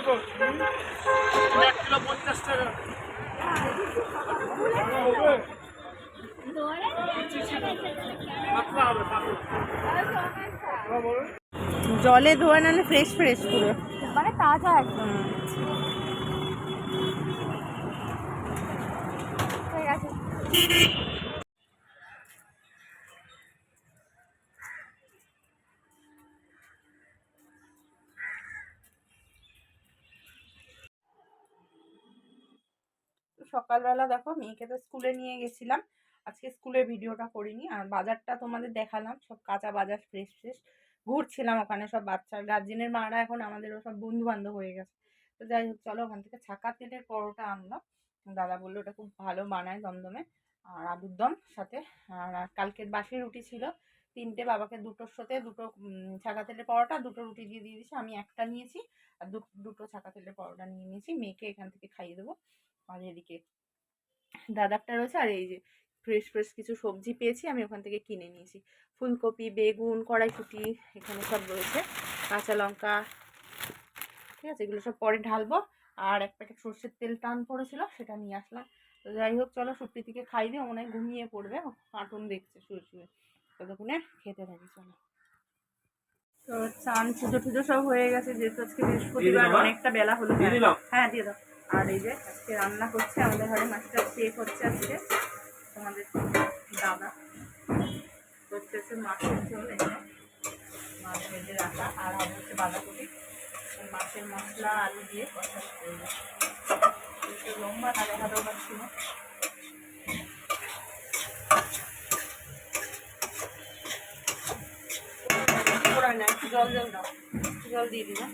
কত? এক কিলো পঞ্চাশ টাকা। জলে ধোয়া নাহলে ফ্রেশ ফ্রেশ পুরো। মানে তাজা একদম। ঠিক আছে সকালবেলা দেখো মেয়েকে তো স্কুলে নিয়ে গেছিলাম। আজকে স্কুলের ভিডিওটা করিনি। আর বাজারটা তোমাদের দেখালাম। সব কাঁচা বাজার ফ্রেশ ফ্রেশ ঘুরছিলাম ওখানে সব বাচ্চার। গার্জেনের মারা এখন আমাদেরও সব বন্ধু বান্ধব হয়ে গেছে। তো যাই হোক, চলো ওখান থেকে ছাকা তেলের পরোটা আনলাম। দাদা বলল ওটা খুব ভালো বানায় দমদমে। আর আলুর দম সাথে। আর কালকের বাসি রুটি ছিল। তিনটে বাবাকে দুটোর সাথে দুটো ছাকা তেলের পরোটা, দুটো রুটি দিয়ে দিয়ে দিয়েছি। আমি একটা নিয়েছি। আর দুটো ছাকা তেলের পরোটা নিয়ে নিয়েছি। মেয়েকে এখান থেকে খাইয়ে দেবো। আর এদিকে। দাদারটা রয়েছে আর এই যে ফ্রেশ ফ্রেশ কিছু সবজি পেয়েছি আমি ওখান থেকে কিনে নিয়েছি। ফুলকপি বেগুন কড়াইশুটি এখানে সব রয়েছে। কাঁচা লঙ্কা ঠিক আছে এগুলো সব পরে ঢালবো। আর এক প্যাকেট সর্ষের তেল টান পড়েছিল সেটা নিয়ে আসলাম। তো যাই হোক চলো সুপ্রীতিকে খাই দিয়ে মনে হয় ঘুমিয়ে পড়বে। কার্টুন দেখছে শুয়ে শুয়ে। ততক্ষণে খেতে থাকি চলো। তো চান পুজো টুজো সব হয়ে গেছে যেহেতু আজকে বৃহস্পতিবার? অনেকটা বেলা হলো। হ্যাঁ দিয়ে দাও। আর এই যে আজকে রান্না করছে, আমাদের ঘরে মাছটা চেক হচ্ছে আজকে। তোমাদের দাদা করছে হচ্ছে মাছের ঝোল এখানে। মাছ ভেজে রাখা, আর হবে হচ্ছে বাঁধাকপি। মাছের মশলা, আলু দিয়ে কষা করব লম্বা না পারছি না একটু জল জল দাও। জল দিয়ে দিবা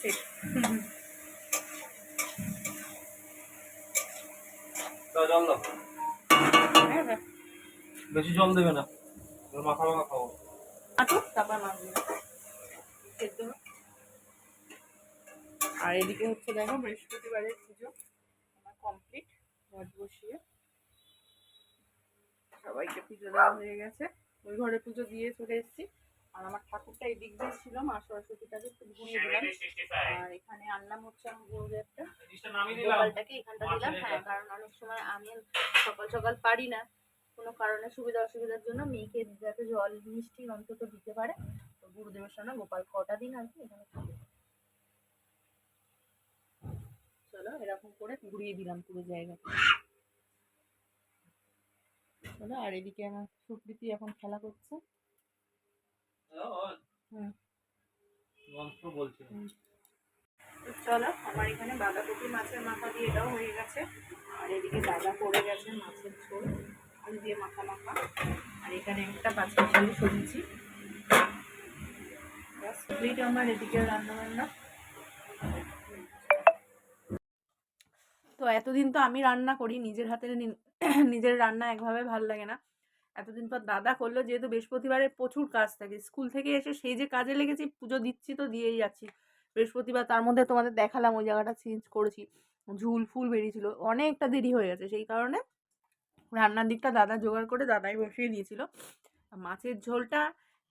সেট। জল দাও। হ্যাঁ বেশি জল দেবে না। মাখা মাখা খাব। আটু তারপর মাছ সেদ্ধ আর এদিকে হচ্ছে দেখো বৃহস্পতিবারের পুজো। আমার কমপ্লিট ঘট বসিয়ে। সবাইকে পুজো দেওয়া হয়ে গেছে। ওই ঘরে পুজো দিয়ে চলে এসেছি। আর আমার ঠাকুরটা এই দিক দিয়ে ছিল, মা সরস্বতীটাকে একটু ঘুরিয়ে দিলাম। আর এখানে আনলাম হচ্ছে আমার গরুর একটা গোপালটাকে এখানটা দিলাম। হ্যাঁ কারণ অনেক সময় আমি সকাল সকাল পারি না। কোনো কারণে সুবিধা অসুবিধার জন্য মেয়েকে যাতে জল মিষ্টি অন্তত দিতে পারে। তো গুরুদেবের সামনে গোপাল কটা দিন আর কি এখানে চলো, এরকম করে ঘুরিয়ে দিলাম পুরো জায়গাটা। চলো, আর এদিকে আমার সুপ্রীতি এখন খেলা করছে। চলো আমার এখানে বাঁধাকপি মাছের মাথা দিয়ে এটাও হয়ে গেছে। আর এদিকে দাদা পড়ে গেছে মাছের ঝোল। আলু দিয়ে মাখা মাখা। আর এখানে একটা বাচ্চা ঝোল সবজি। কমপ্লিট আমার এদিকে রান্না বান্না তো এতদিন তো আমি রান্না করি নিজের হাতের নিজের রান্না একভাবে ভালো লাগে না। এতদিন পর দাদা করল, যেহেতু বৃহস্পতিবারে প্রচুর কাজ থাকে। স্কুল থেকে এসে সেই যে কাজে লেগেছি, পুজো দিচ্ছি তো দিয়েই যাচ্ছি। বৃহস্পতিবার তার মধ্যে তোমাদের দেখালাম, ওই জায়গাটা চেঞ্জ করেছি। ঝুল ফুল বেরিয়েছিল, অনেকটা দেরি হয়ে গেছে। সেই কারণে রান্নার দিকটা দাদা জোগাড় করে দাদাই বসিয়ে দিয়েছিল। মাছের ঝোলটা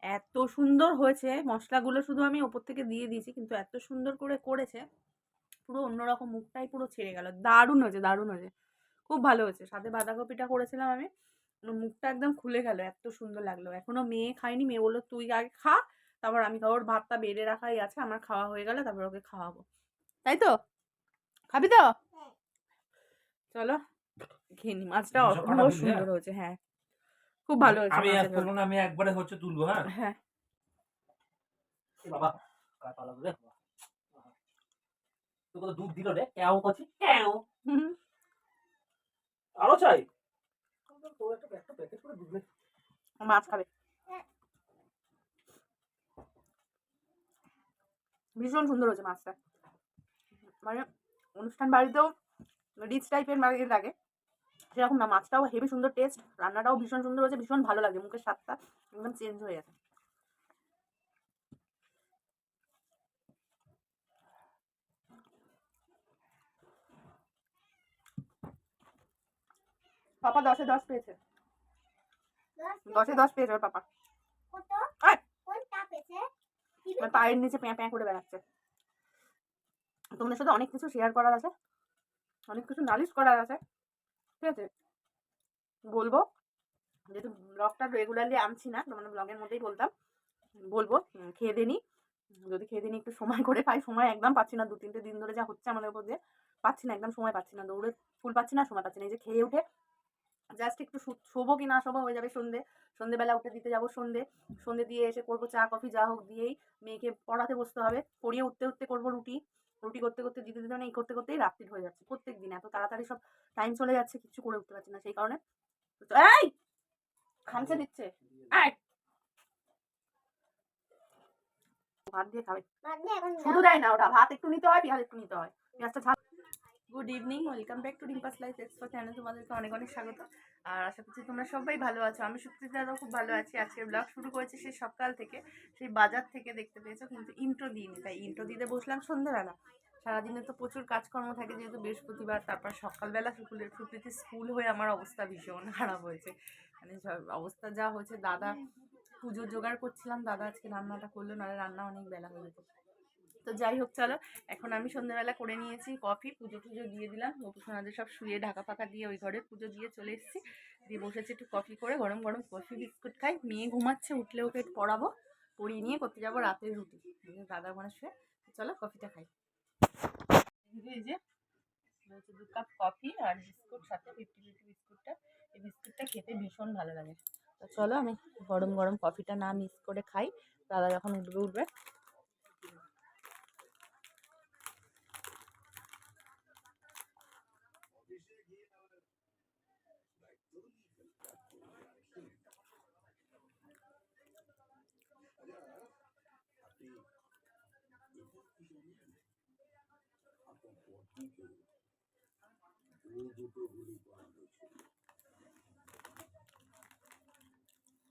এত সুন্দর হয়েছে, মশলাগুলো শুধু আমি ওপর থেকে দিয়ে দিয়েছি, কিন্তু এত সুন্দর করে করেছে, পুরো অন্যরকম মুখটাই পুরো ছেড়ে গেল। দারুণ হয়েছে দারুণ হয়েছে। খুব ভালো হয়েছে। সাথে বাঁধাকপিটা করেছিলাম আমি। মুখটা একদম খুলে গেল এত সুন্দর লাগল। এখনও মেয়ে খায়নি মেয়ে বলল তুই আগে খা তারপর আমি খাব। ওর ভাতটা বেড়ে রাখাই আছে আমার খাওয়া হয়ে গেলে তারপর ওকে খাওয়াবো। তাই তো? খাবি তো? চলো খেয়ে নি। মাছটা মাছটা সুন্দর হয়েছে হ্যাঁ। খুব ভালো হয়েছে আমি এক ঝোল। না আমি একবারে হচ্ছে তুলবো হ্যাঁ? হ্যাঁ। বাবা রে? কত দুধ দিল রে কেউ করছি কেউ হুম। আরও চাই? মাছ খাবে। ভীষণ সুন্দর হয়েছে মাছটা। মানে অনুষ্ঠান বাড়িতেও রিচ টাইপের মার্কেট লাগে। সেরকম না, মাছটাও হেভি সুন্দর টেস্ট রান্নাটাও ভীষণ সুন্দর হয়েছে, ভীষণ ভালো লাগে, মুখের স্বাদটা একদম চেঞ্জ হয়ে গেছে। পাপা দশে দশ পেয়েছে। দশে দশ পেয়েছে ওর পাপা। পায়ের নিচে প্যাঁ প্যাঁ করে বেড়াচ্ছে। তোমাদের সাথে অনেক কিছু শেয়ার করার আছে। অনেক কিছু নালিশ করার আছে। ঠিক আছে? বলব যেহেতু ব্লগটা রেগুলারলি আনছি না তোমাদের ব্লগের মধ্যেই বলতাম। বলব খেয়ে দেনি যদি খেয়ে দিনই একটু সময় করে পাই সময় একদম পাচ্ছি না। দু তিনটে দিন ধরে যা হচ্ছে আমাদের উপর দিয়ে পাচ্ছি না একদম সময় পাচ্ছি না। দৌড়ে ফুল পাচ্ছি না সময় পাচ্ছি না। এই যে খেয়ে উঠে জাস্ট একটু শোবো কি না শোবো হয়ে যাবে সন্ধে। সন্ধেবেলা উঠে দিতে যাব সন্ধে। সন্ধে দিয়ে এসে করব চা কফি যা হোক দিয়েই মেয়েকে পড়াতে বসতে হবে। পড়িয়ে উঠতে উঠতে করব রুটি। রুটি করতে করতে দিতে দিতে মানে এই করতে করতেই রাত্রি হয়ে যাচ্ছে। প্রত্যেক দিন এত তাড়াতাড়ি সব টাইম চলে যাচ্ছে কিছু করে উঠতে পারছি না সেই কারণে। এই! খামচে দিচ্ছে। ভাত দিয়ে খাবে। শুধু দেয় না ওটা। ভাত একটু নিতে হয় পেঁয়াজ একটু নিতে হয়। পেঁয়াজটা good evening welcome back to ডিম্পাস life expo channel তোমাদেরকে অনেক অনেক স্বাগত। আর আশা করছি তোমরা সবাই ভালো আছো। আমি সুপ্রিতা দাদাও খুব ভালো আছি। আজকের ব্লগ শুরু করেছি সেই সকাল থেকে, সেই বাজার থেকে দেখতে পেয়েছ। কিন্তু ইন্ট্রো দিইনি, তাই ইন্ট্রো দিতে বসলাম সন্ধ্যেবেলা। সারাদিনে তো প্রচুর কাজকর্ম থাকে, যেহেতু বৃহস্পতিবার, তারপর সকালবেলা স্কুলের সুপ্রীতি স্কুল হয়ে আমার অবস্থা ভীষণ খারাপ হয়েছে। মানে অবস্থা যা হয়েছে, দাদা পুজোর জোগাড় করছিলাম, দাদা আজকে রান্নাটা করল, নাহলে রান্না অনেক বেলা হয়ে যেত। তো যাই হোক, চলো। এখন আমি সন্ধ্যাবেলা করে নিয়েছি কফি, পুজো টুজো দিয়ে দিলাম। গোপুসোনাদের সব শুয়ে ঢাকা ফাঁকা দিয়ে ওই ঘরে পুজো দিয়ে চলে এসেছি। দিয়ে বসেছি একটু কফি করে, গরম গরম কফি, বিস্কুট খাই। মেয়ে ঘুমাচ্ছে, উঠলে ওকে পড়াবো, পড়িয়ে নিয়ে করতে যাব রাতের রুটি। দাদা ঘরে শুয়ে চলো কফিটা খাই। এই যে দু কাপ কফি আর বিস্কুট, সাথে ফিফটি ফিফটি বিস্কুটটা। এই বিস্কুটটা খেতে ভীষণ ভালো লাগে। তো চলো আমি গরম গরম কফিটা না মিক্স করে খাই। দাদা যখন উঠবে উঠবে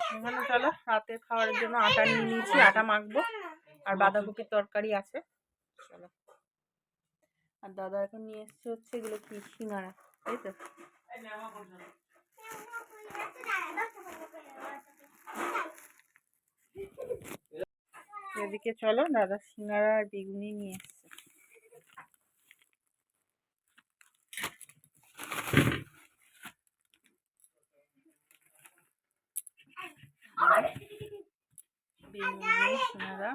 এখানে চলো রাতে খাওয়ার জন্য আটা নিয়ে নিয়েছি, আটা মাখবো, আর বাঁধাকপির তরকারি আছে। চলো। আর দাদা এখন নিয়ে এসছে হচ্ছে এগুলো কি, সিঙ্গারা, তাই তো? এদিকে চলো, দাদা সিঙ্গারা আর বেগুনি নিয়ে এসছে বেগুনি সিঙ্গারা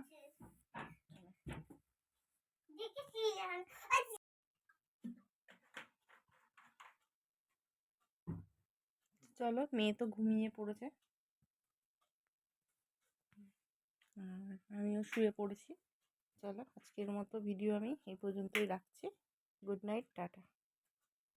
চলো মেয়ে তো ঘুমিয়ে পড়েছে। আমিও শুয়ে পড়েছি। চলো আজকের মতো ভিডিও আমি এই পর্যন্তই রাখছি। Good night tata.